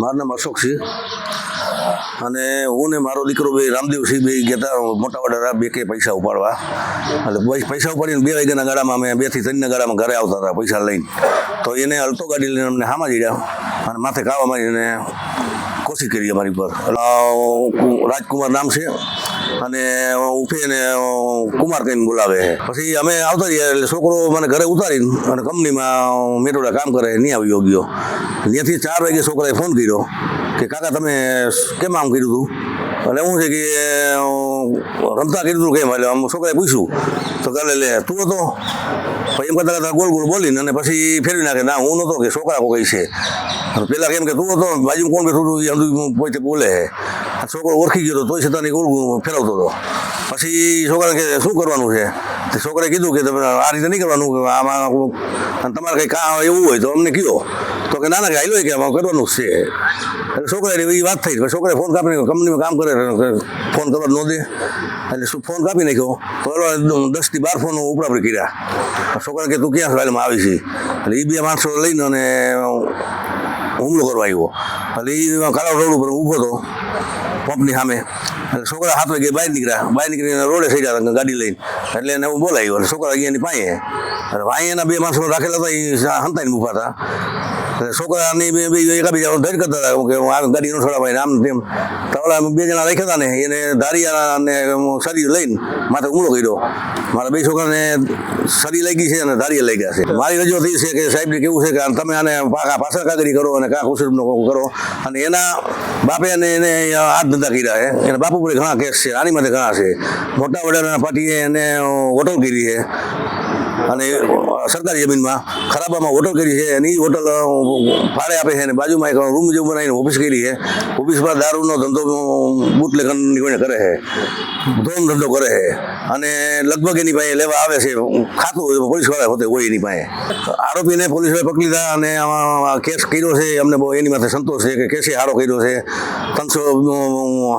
મારું નામ અશોક છે. અને હું ને મારો દીકરો ભાઈ રામદેવસિંહ ભાઈ ગયા મોટા વડા બે કે પૈસા ઉપાડવા. એટલે પૈસા ઉપાડીને બે વાગ્યાના ગાડામાં અમે બેથી ત્રણના ગાડામાં ઘરે આવતા હતા પૈસા લઈને. તો એને અલ્ટો ગાડી લઈને અમને હામાં જીડ્યા અને માથે કાવા મારીને કોશિશ કરી અમારી પર રાજકુમાર નામ છે અને ઉઠે ને કુમાર કહીને બોલાવે છે. પછી અમે આવતા રહ્યા એટલે છોકરો મને ઘરે ઉતારીને અને કંપનીમાં મેટોડા કામ કરે નહીં આવી ગયો. ત્યાંથી ચાર વાગે છોકરાએ ફોન કર્યો કે, કાકા, તમે કેમ આમ કર્યું હતું એટલે શું છે કે રમતા કર્યું હતું કેમ? એટલે આમ છોકરાએ પૂછ્યું. તો કાલે લે તું હતો? પછી એમ કરતા કરતા ગોળ ગોળ બોલીને અને પછી ફેરવી નાખે, ના, હું નહોતો કે, છોકરા કોઈ છે. અને પેલા કેમ કે, તું હતો? બાજુ કોણ બેઠું હતું? એ હું પોતે બોલે છે આ છોકરો ઓળખી ગયો તોય છતાં ગોળ ગોળ ફેરવતો હતો. પછી છોકરા કે, શું કરવાનું છે? તે છોકરાએ કીધું કે, તમે આ રીતે નહીં કરવાનું આમાં તમારે કંઈ કામ એવું હોય તો અમને કયો. તો કે, નાના ગાયલો કે આમાં કરવાનું છે. એટલે છોકરાએ એ વાત થઈ છોકરાએ ફોન કાપીને કંપનીમાં કામ કરે ફોન કરવા ન દે. એટલે શું ફોન કાપી નાખ્યો? તો દસથી બાર ફોન ઉપરા ઉપર કર્યા. છોકરા કે તું ક્યાં છો? એટલે આવી છે? એટલે એ બે માણસો લઈને અને હુમલો કરવા આવ્યો. એટલે એ કાળા રોડ ઉપર ઊભો હતો પંપની સામે. એટલે છોકરા હાથ વાગે બહાર નીકળ્યા. બહાર નીકળીને રોડે થઈ ગયા ગાડી લઈને. એટલે એને હું બોલાવ્યો એટલે છોકરા અહીંયાની પાસે એટલે ભાઈ એના બે માણસો રાખેલા હતા એ હંતાઈને ઊભા હતા. છોકરાની બે બે એકાબીજાનો ધૈર્ય કરતા હતા. કે હું આ ગાડી નો છોડા ભાઈ આમ તેમ. તો બે જણા રાખ્યા હતા ને, એને ધારિયા અને શરીર લઈને માથે હુમલો કર્યો. મારા બે છોકરાને લઈ ગઈ છે અને ધારિયા લઈ ગયા છે. મારી રજૂ થઈ છે કે સાહેબને કેવું છે કે તમે આને પાછા પાછળ કાગરી કરો અને કાંક ઉછેરનો કરો. અને એના બાપે અને એને હાથ ધંધા કર્યા છે. એના બાપુ પર ઘણા કેસ છે. આની માટે ઘણા છે. મોટા વડાના પાટીએ એને ઓટો કરી છે. અને સરકારી જમીનમાં ખરાબામાં હોટલ કરી છે અને હોટલ ભાડે આપે છે અને બાજુમાં એક રૂમ જેવું બનાવીને ઓફિસ કરી છે. ઓફિસમાં દારૂનો ધંધો બુટલેખન નીકળીને કરે છે. ધોમ ધંધો કરે છે. અને લગભગ એની પાસે લેવા આવે છે. ખાતું હોય પોલીસ હોતે હોય એની પાસે. આરોપીને પોલીસવાળા પકડી લીધા અને આમાં કેસ કર્યો છે. અમને બહુ એની માથે સંતોષ છે કે કેસે સારો કર્યો છે. ત્રણસો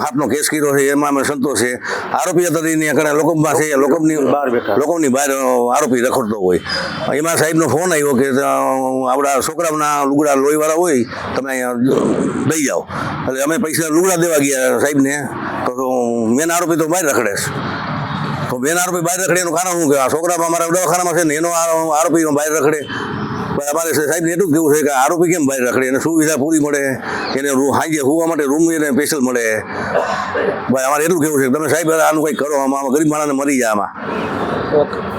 હાથનો કેસ કર્યો છે એમાં અમે સંતોષ છે. આરોપી હતા એની ઘણા લોકોમાં છે લોકોની બહાર બેઠા. લોકોની બહાર આરોપી રખડતો હોય. એમાં સાહેબનો ફોન આવ્યો કે આપણા છોકરાના લુગડા લોહીવાળા હોય તમે અહીંયા દઈ જાઓ. એટલે અમે પૈસા લુગડા દેવા ગયા સાહેબને. તો મેન આરોપી તો બહાર રખડે છે. તો બેન આરોપી બહાર રખડે એનું કારણ શું કે આ છોકરામાં અમારા દવાખાનામાં છે ને એનો આરોપી બહાર રખડે. અમારે સાહેબ એટલું કેવું છે કે આરોપી કેમ બહાર રખડે? એને સુવિધા પૂરી મળે, એને હાંજે હોવા માટે રૂમ એને સ્પેશિયલ મળે. ભાઈ, અમારે એટલું કેવું છે તમે સાહેબ, આનું કંઈક કરો, આમાં ગરીબ માણસને મરી જાય આમાં. ઓકે.